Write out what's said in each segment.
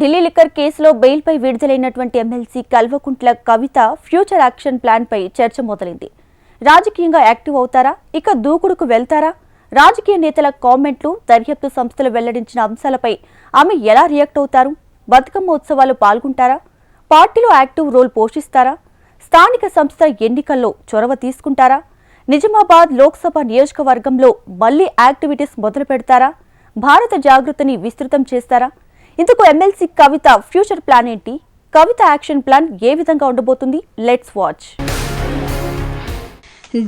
Delhi liquor కేసులో బెయిల్పై విడుదలైనటువంటి MLC Kalvakuntla Kavitha future action ప్లాన్పై చర్చ మొదలైంది. రాజకీయంగా యాక్టివ్ అవుతారా? ఇక దూకుడుకు వెళ్తారా? రాజకీయ నేతల కామెంట్లు దర్యాప్తు సంస్థలు వెల్లడించిన అంశాలపై ఆమె ఎలా రియాక్ట్ అవుతారు? బతుకమ్మ ఉత్సవాలు పాల్గొంటారా? పార్టీలో యాక్టివ్ రోల్ పోషిస్తారా? స్థానిక సంస్థ ఎన్నికల్లో చొరవ తీసుకుంటారా? నిజామాబాద్ లోక్సభ నియోజకవర్గంలో మళ్ళీ యాక్టివిటీస్ మొదలు పెడతారా భారత జాగృతిని విస్తృతం చేస్తారా? ఇందుకు ఎమ్మెల్సీ కవిత ఫ్యూచర్ ప్లాన్ ఏంటి? కవిత యాక్షన్ ప్లాన్ ఏ విధంగా ఉండబోతుంది? Let's watch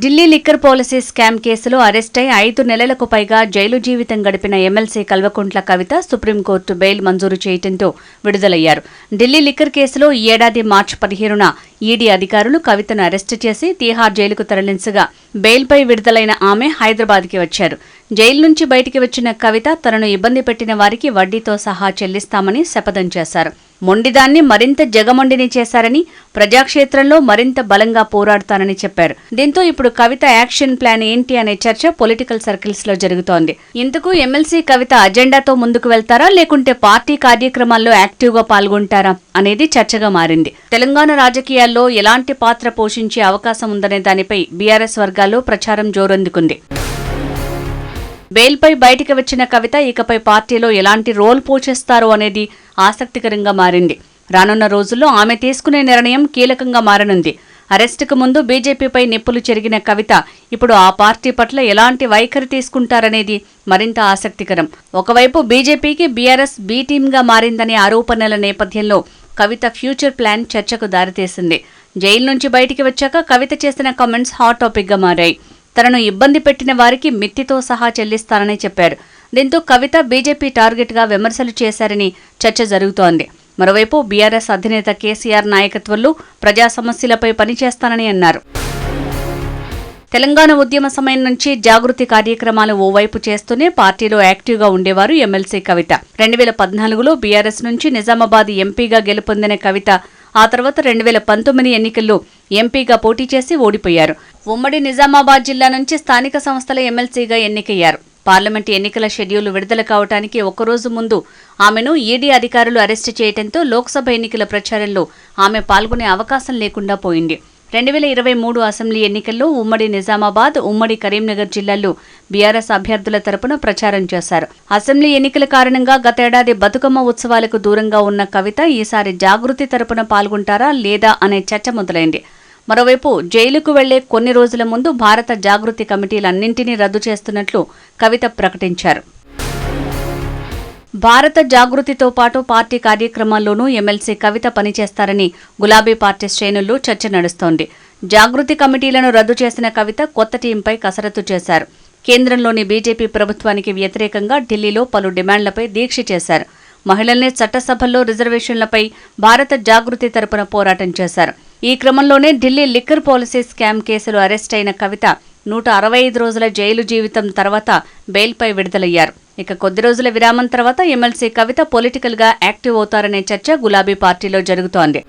Delhi liquor policy scam కేసులో అరెస్ట్ అయి ఐదు నెలలకు పైగా జైలు జీవితం గడిపిన MLC Kalvakuntla Kavitha supreme court bail మంజూరు చేయడంతో విడుదలయ్యారు. ఢిల్లీ లిక్కర్ కేసులో ఈ ఏడాది మార్చి పదిహేనున ఈడీ అధికారులు కవితను అరెస్టు చేసి తీహార్ జైలుకు తరలించగా బెయిల్పై విడుదలైన ఆమె హైదరాబాద్కి వచ్చారు. జైలు నుంచి బయటికి వచ్చిన కవిత తనను ఇబ్బంది పెట్టిన వారికి వడ్డీతో సహా చెల్లిస్తామని శపథం చేశారు. మొండిదాన్ని మరింత జగమొండిని చేశారని ప్రజాక్షేత్రంలో మరింత బలంగా పోరాడతానని చెప్పారు. దీంతో ఇప్పుడు కవిత యాక్షన్ ప్లాన్ ఏంటి అనే చర్చ పొలిటికల్ సర్కిల్స్లో జరుగుతోంది. ఇందుకు ఎమ్మెల్సీ కవిత అజెండాతో ముందుకు వెళ్తారా లేకుంటే పార్టీ కార్యక్రమాల్లో యాక్టివ్గా పాల్గొంటారా అనేది చర్చగా మారింది. తెలంగాణ ఎన్నికల్లో ఎలాంటి పాత్ర పోషించే అవకాశం ఉందనే దానిపై బీఆర్ఎస్ వర్గాల్లో ప్రచారం జోరందుకుంది. బెయిల్పై బయటికి వచ్చిన కవిత ఇకపై పార్టీలో ఎలాంటి రోల్ పోషిస్తారు అనేది ఆసక్తికరంగా మారింది. రానున్న రోజుల్లో ఆమె తీసుకునే నిర్ణయం కీలకంగా మారనుంది. అరెస్టుకు ముందు బీజేపీపై నిప్పులు చెరిగిన కవిత ఇప్పుడు ఆ పార్టీ పట్ల ఎలాంటి వైఖరి తీసుకుంటారనేది మరింత ఆసక్తికరం. ఒకవైపు బీజేపీకి బీఆర్ఎస్ బీ టీమ్గా మారిందనే ఆరోపణల నేపథ్యంలో కవిత ఫ్యూచర్ ప్లాన్ చర్చకు దారితీసింది. జైలు నుంచి బయటికి వచ్చాక కవిత చేసిన కామెంట్స్ హాట్ టాపిక్గా మారాయి. తనను ఇబ్బంది పెట్టిన వారికి మిత్తితో సహా చెల్లిస్తానని చెప్పారు దీంతో కవిత బీజేపీ టార్గెట్గా విమర్శలు చేశారని చర్చ జరుగుతోంది. మరోవైపు బీఆర్ఎస్ అధినేత కేసీఆర్ నాయకత్వంలో ప్రజా సమస్యలపై పనిచేస్తానని అన్నారు. తెలంగాణ ఉద్యమ సమయం నుంచి జాగృతి కార్యక్రమాలు ఓవైపు చేస్తూనే పార్టీలో యాక్టివ్గా ఉండేవారు ఎమ్మెల్సీ కవిత. రెండు వేల పద్నాలుగులో బీఆర్ఎస్ నుంచి నిజామాబాద్ ఎంపీగా గెలుపొందిన కవిత ఆ తర్వాత రెండు వేల పంతొమ్మిది ఎన్నికల్లో ఎంపీగా పోటీ చేసి ఓడిపోయారు. ఉమ్మడి నిజామాబాద్ జిల్లా నుంచి స్థానిక సంస్థల ఎమ్మెల్సీగా ఎన్నికయ్యారు. పార్లమెంటు ఎన్నికల షెడ్యూల్ విడుదల కావడానికి ఒక్కరోజు ముందు ఆమెను ఈడీ అధికారులు అరెస్టు చేయడంతో లోక్సభ ఎన్నికల ప్రచారంలో ఆమె పాల్గొనే అవకాశం లేకుండా పోయింది. రెండు వేల ఇరవై మూడు అసెంబ్లీ ఎన్నికల్లో ఉమ్మడి నిజామాబాద్ ఉమ్మడి కరీంనగర్ జిల్లాల్లో బీఆర్ఎస్ అభ్యర్థుల తరపున ప్రచారం చేశారు. అసెంబ్లీ ఎన్నికల కారణంగా గతేడాది బతుకమ్మ ఉత్సవాలకు దూరంగా ఉన్న కవిత ఈసారి జాగృతి తరపున పాల్గొంటారా లేదా అనే చర్చ మొదలైంది. మరోవైపు జైలుకు వెళ్ళే కొన్ని రోజుల ముందు భారత జాగృతి కమిటీలన్నింటినీ రద్దు చేస్తున్నట్లు కవిత ప్రకటించారు. భారత జాగృతితో పాటు పార్టీ కార్యక్రమాల్లోనూ ఎమ్మెల్సీ కవిత పనిచేస్తారని గులాబీ పార్టీ శ్రేణుల్లో చర్చ నడుస్తోంది. జాగృతి కమిటీలను రద్దు చేసిన కవిత కొత్త టీంపై కసరత్తు చేశారు. కేంద్రంలోని బీజేపీ ప్రభుత్వానికి వ్యతిరేకంగా ఢిల్లీలో పలు డిమాండ్లపై దీక్ష చేశారు. మహిళల్ని చట్టసభల్లో రిజర్వేషన్లపై భారత జాగృతి తరపున పోరాటం చేశారు. ఈ క్రమంలోనే ఢిల్లీ లిక్కర్ పాలసీ స్కామ్ కేసులో అరెస్ట్ అయిన కవిత నూట అరవై ఐదు రోజుల జైలు జీవితం తర్వాత బెయిల్పై విడుదలయ్యారు. ఇక కొద్ది రోజుల విరామం తర్వాత ఎమ్మెల్సీ కవిత పొలిటికల్గా యాక్టివ్ అవుతారనే చర్చ గులాబీ పార్టీలో జరుగుతోంది.